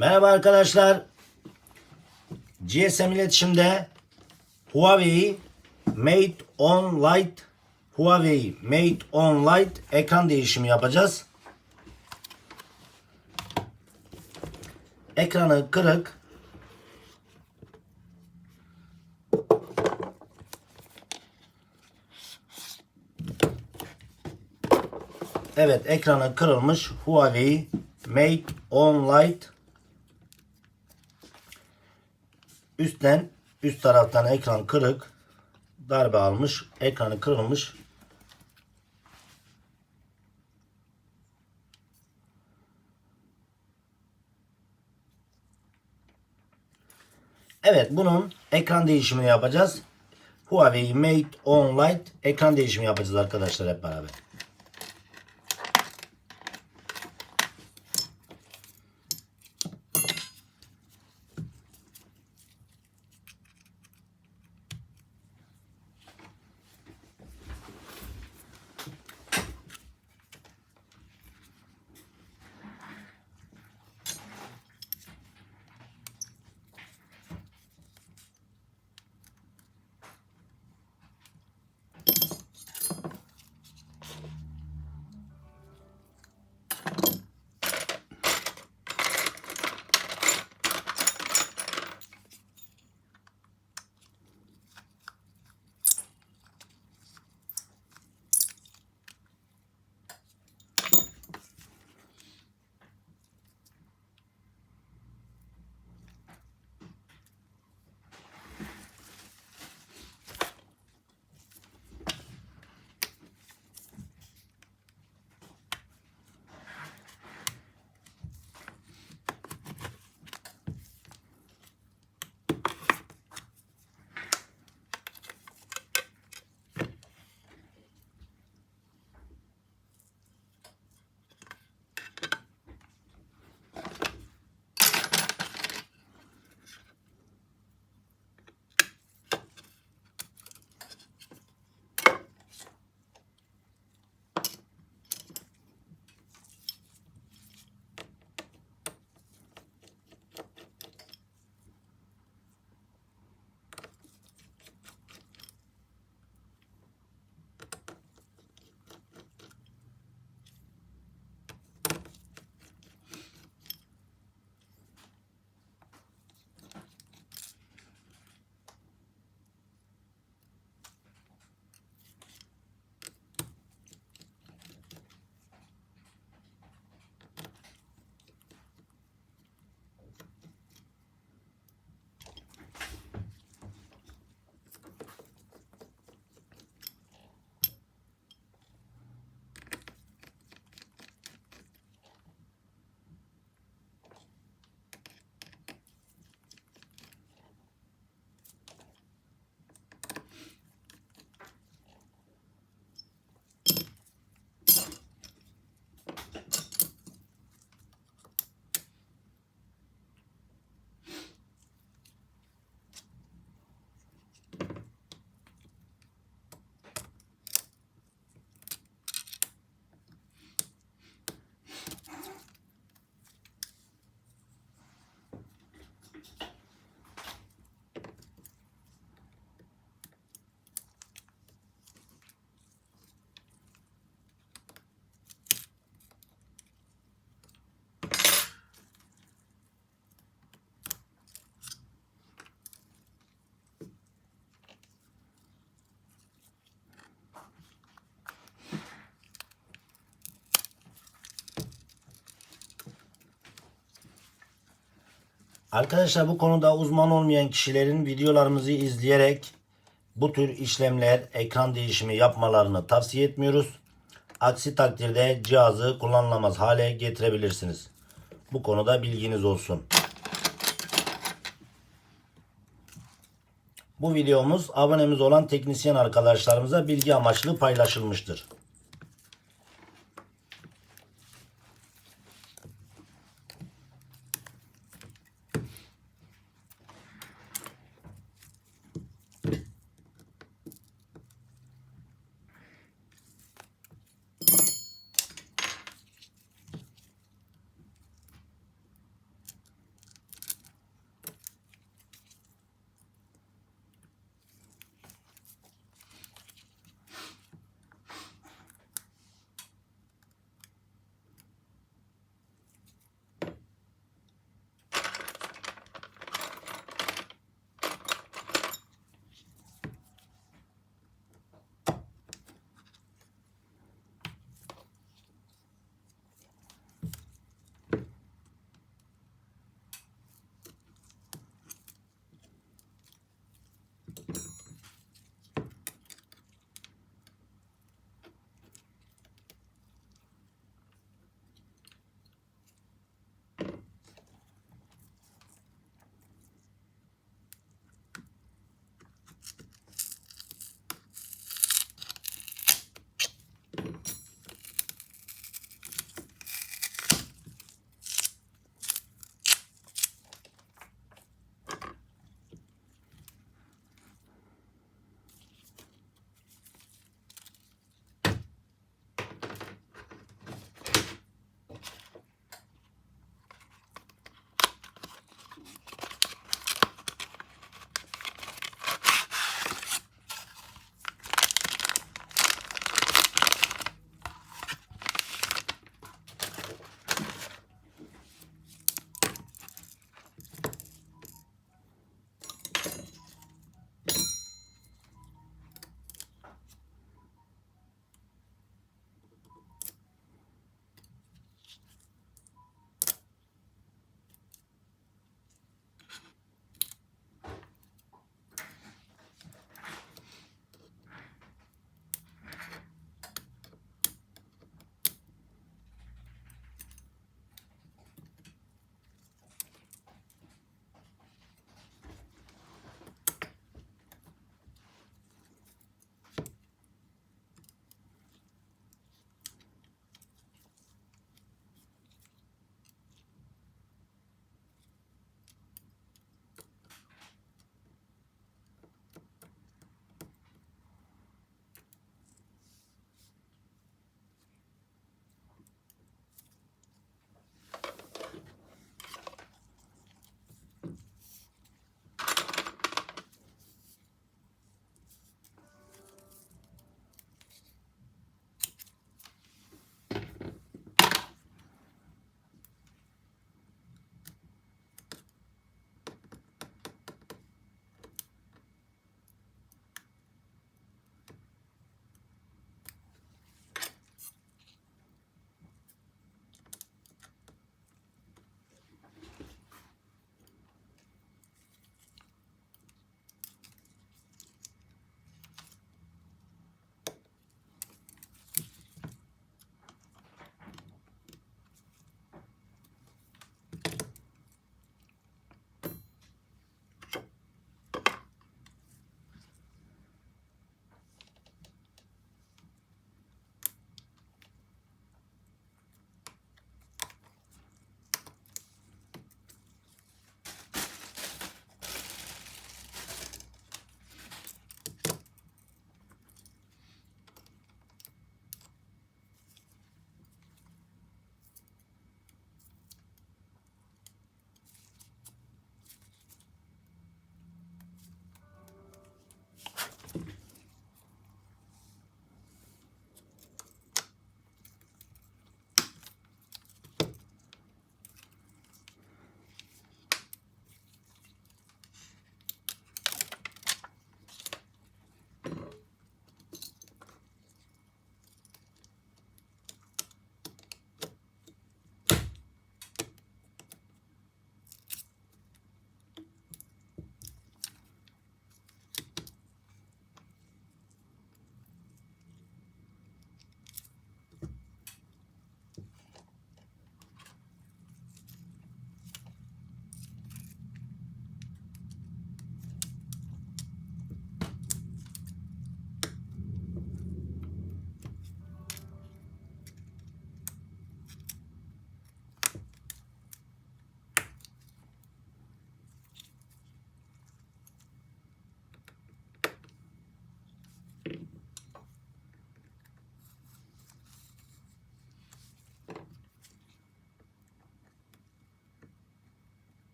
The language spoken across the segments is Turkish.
Merhaba arkadaşlar. GSM iletişimde Huawei Mate on Light Huawei Mate on Light ekran değişimi yapacağız. Ekranı kırık. Evet ekranı kırılmış Huawei Mate on Light üstten üst taraftan ekran kırık darbe almış ekranı kırılmış Evet bunun ekran değişimi yapacağız. Huawei Mate on Light ekran değişimi yapacağız arkadaşlar hep beraber. Arkadaşlar bu konuda uzman olmayan kişilerin videolarımızı izleyerek bu tür işlemler, ekran değişimi yapmalarını tavsiye etmiyoruz. Aksi takdirde cihazı kullanılamaz hale getirebilirsiniz. Bu konuda bilginiz olsun. Bu videomuz abonemiz olan teknisyen arkadaşlarımıza bilgi amaçlı paylaşılmıştır.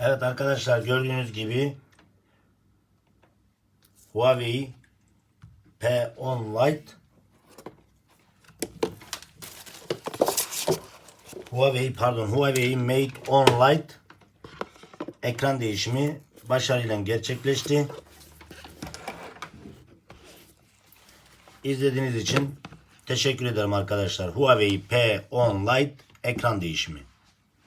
Evet arkadaşlar gördüğünüz gibi Huawei P10 Lite Huawei pardon Huawei Mate 10 Lite ekran değişimi başarıyla gerçekleşti. İzlediğiniz için teşekkür ederim arkadaşlar. Huawei P10 Lite ekran değişimi.